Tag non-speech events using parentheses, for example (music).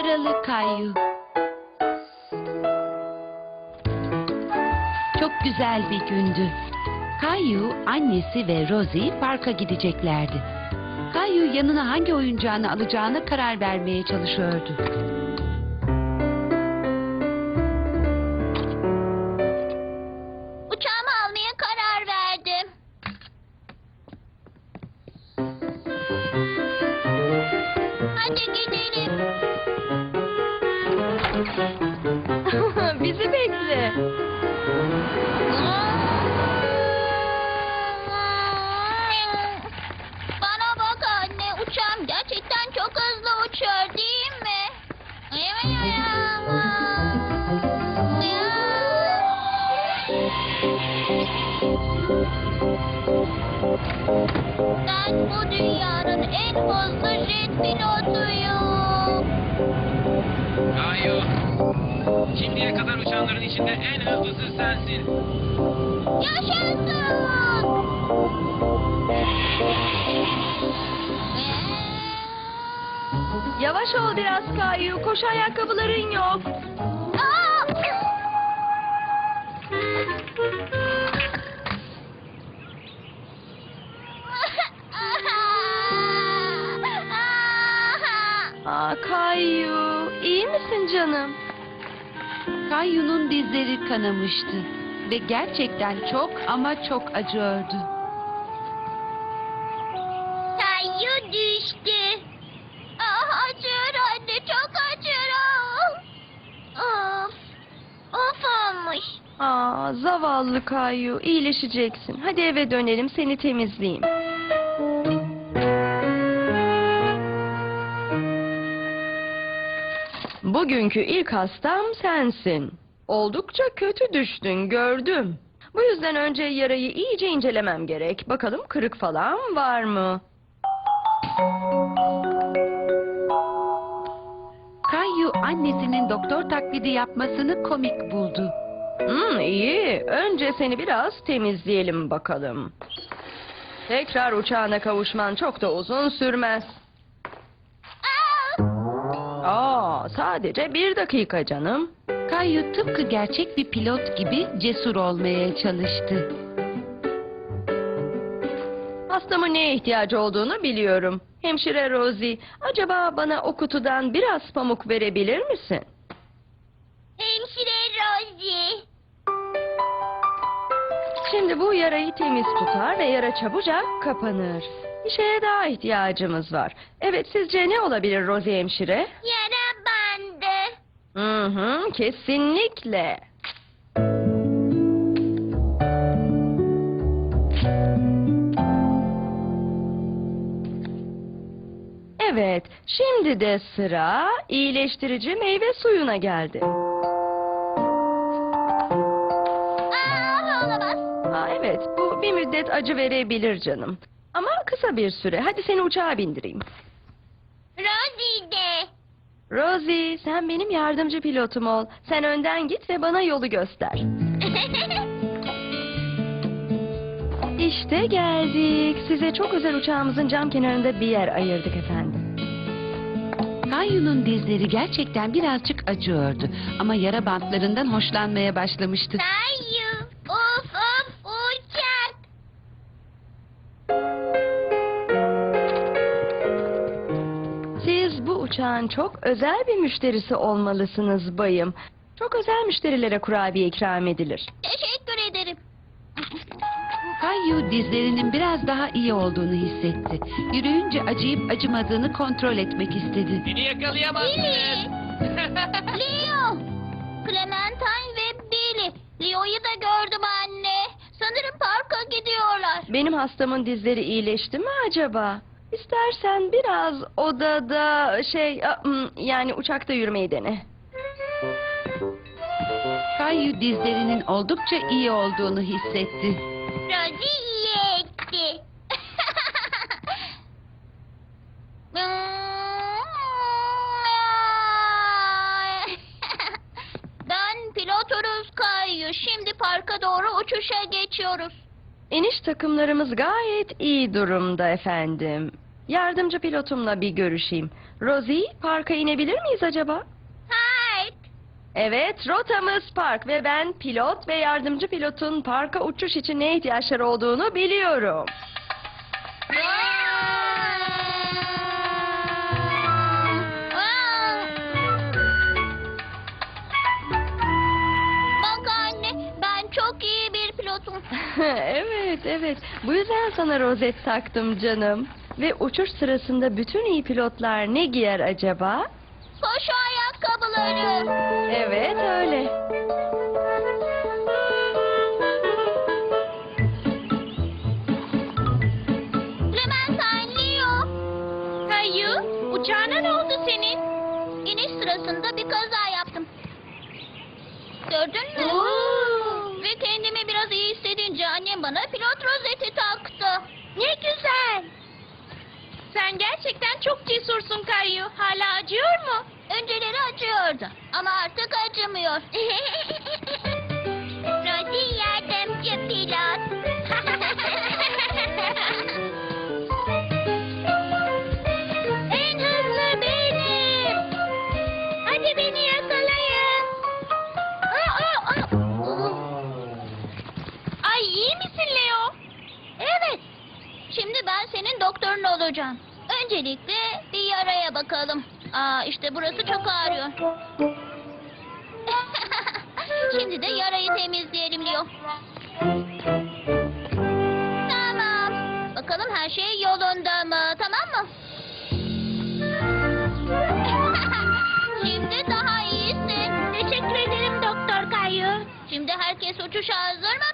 Yaralı Kayu. Çok güzel bir gündü. Kayu, annesi ve Rosie parka gideceklerdi. Kayu yanına hangi oyuncağını alacağına karar vermeye çalışıyordu. Uçağımı almaya karar verdim. Hadi gidelim. (laughs) Bizi bekle. Bana bak anne, uçağım gerçekten çok hızlı uçuyor değil mi? Ben bu dünyanın en hızlı jet pilotuyum. Kayu. Şimdiye kadar uçanların içinde en hızlısı sensin. Yaşasın! Yavaş ol biraz Kayu. Koşu ayakkabıların yok. Kayu'nun dizleri kanamıştı ve gerçekten çok ama çok acıyordu. Kayu düştü. Ah, acıyor anne, çok acıyor. Of, of olmuş. Aa zavallı Kayu. iyileşeceksin. Hadi eve dönelim seni temizleyeyim. Bugünkü ilk hastam sensin. Oldukça kötü düştün gördüm. Bu yüzden önce yarayı iyice incelemem gerek. Bakalım kırık falan var mı? Kayu annesinin doktor taklidi yapmasını komik buldu. Hmm, iyi. Önce seni biraz temizleyelim bakalım. Tekrar uçağına kavuşman çok da uzun sürmez. Sadece bir dakika canım. Kayu tıpkı gerçek bir pilot gibi cesur olmaya çalıştı. Hastamın neye ihtiyacı olduğunu biliyorum. Hemşire Rosie, acaba bana o kutudan biraz pamuk verebilir misin? Hemşire Rosie. Şimdi bu yarayı temiz tutar ve yara çabucak kapanır. Bir şeye daha ihtiyacımız var. Evet, sizce ne olabilir Rosie hemşire? Bandı. Hı hı, kesinlikle. Evet, şimdi de sıra iyileştirici meyve suyuna geldi. Aa, olamaz. Aa, evet, bu bir müddet acı verebilir canım. Ama kısa bir süre. Hadi seni uçağa bindireyim. Rosie sen benim yardımcı pilotum ol. Sen önden git ve bana yolu göster. (laughs) İşte geldik. Size çok özel uçağımızın cam kenarında bir yer ayırdık efendim. Kayu'nun dizleri gerçekten birazcık acıyordu ama yara bantlarından hoşlanmaya başlamıştı. Kayu. Siz bu uçağın çok özel bir müşterisi olmalısınız bayım. Çok özel müşterilere kurabiye ikram edilir. Teşekkür ederim. Kayu dizlerinin biraz daha iyi olduğunu hissetti. Yürüyünce acıyıp acımadığını kontrol etmek istedi. Beni yakalayamazsınız. (laughs) Leo. Clementine ve Billy. Leo'yu da gördüm anne. Sanırım parka gidiyorlar. Benim hastamın dizleri iyileşti mi acaba? İstersen biraz odada şey yani uçakta yürümeyi dene. Kayu dizlerinin oldukça iyi olduğunu hissetti. Rosie iyi etti. ben piloturuz Kayu. Şimdi parka doğru uçuşa geçiyoruz. İniş takımlarımız gayet iyi durumda efendim. Yardımcı pilotumla bir görüşeyim. Rosie, parka inebilir miyiz acaba? Hayır. Evet, rotamız park ve ben pilot ve yardımcı pilotun parka uçuş için ne ihtiyaçları olduğunu biliyorum. Bak anne, ben çok iyi pilotum. (laughs) evet, evet. Bu yüzden sana rozet taktım canım. Ve uçuş sırasında bütün iyi pilotlar ne giyer acaba? Koşu ayakkabıları. Evet, öyle. Clementine, Leo. Kayu, uçağına ne oldu senin? İniş sırasında bir kaza yaptım. Gördün mü? Ve kendimi biraz iyi hissedince annem bana pilot rozeti taktı. Ne güzel. Sen gerçekten çok cesursun Kayu. Hala acıyor mu? Önceleri acıyordu ama artık acımıyor. (laughs) olacağım. Öncelikle bir yaraya bakalım. Aa işte burası çok ağrıyor. (laughs) Şimdi de yarayı temizleyelim Leo. Tamam. Bakalım her şey yolunda mı? Tamam mı? (laughs) Şimdi daha iyisin. Teşekkür ederim Doktor Kayu. Şimdi herkes uçuşa hazır mı